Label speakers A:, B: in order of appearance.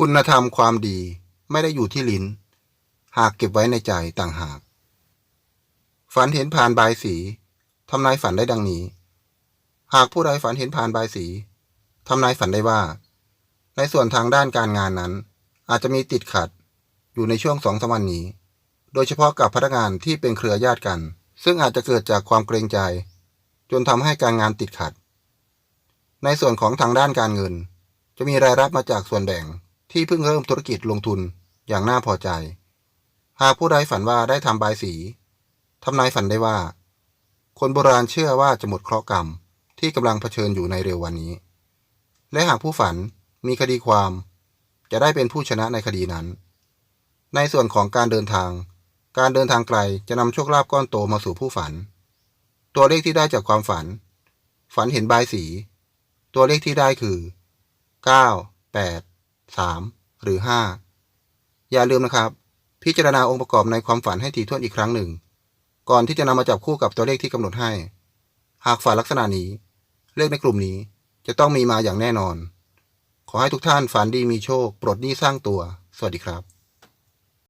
A: คุณธรรมความดีไม่ได้อยู่ที่ลิ้น หากเก็บไว้ในใจต่างหาก ฝันเห็นผ่านบายสีทำนายฝันได้ดังนี้ หากผู้ใดฝันเห็นผ่านบายสีทำนายฝันได้ว่า ในส่วนทางด้านการงานนั้น อาจจะมีติดขัด อยู่ในช่วงสองสามวันนี้ โดยเฉพาะกับพนักงานที่เป็นเครือญาติกัน ซึ่งอาจจะเกิดจากความเกรงใจ จนทำให้การงานติดขัด ในส่วนของทางด้านการเงิน จะมีรายรับมาจากส่วนแบ่ง ที่เพิ่งเริ่มธุรกิจลงทุนอย่างน่าพอใจ หากผู้ใดฝันว่าได้ทำบายสีทำนายฝันได้ว่า คนโบราณเชื่อว่าจะหมดเคราะห์กรรมที่กำลังเผชิญอยู่ในเร็ววันนี้ และหากผู้ฝันมีคดีความ จะได้เป็นผู้ชนะในคดีนั้น ในส่วนของการเดินทาง การเดินทางไกลจะนำโชคลาภก้อนโตมาสู่ผู้ฝัน ตัวเลขที่ได้จากความฝัน ฝันเห็นบายสี ตัวเลขที่ได้คือ 9 8 3 หรือ 5 อย่าลืมนะครับ พิจารณาองค์ประกอบในความฝันให้ถี่ถ้วนอีกครั้งหนึ่ง ก่อนที่จะนำมาจับคู่กับตัวเลขที่กำหนดให้ หากฝันลักษณะนี้ เลขในกลุ่มนี้จะต้องมีมาอย่างแน่นอน ขอให้ทุกท่านฝันดีมีโชค ปลดหนี้สร้างตัว สวัสดีครับ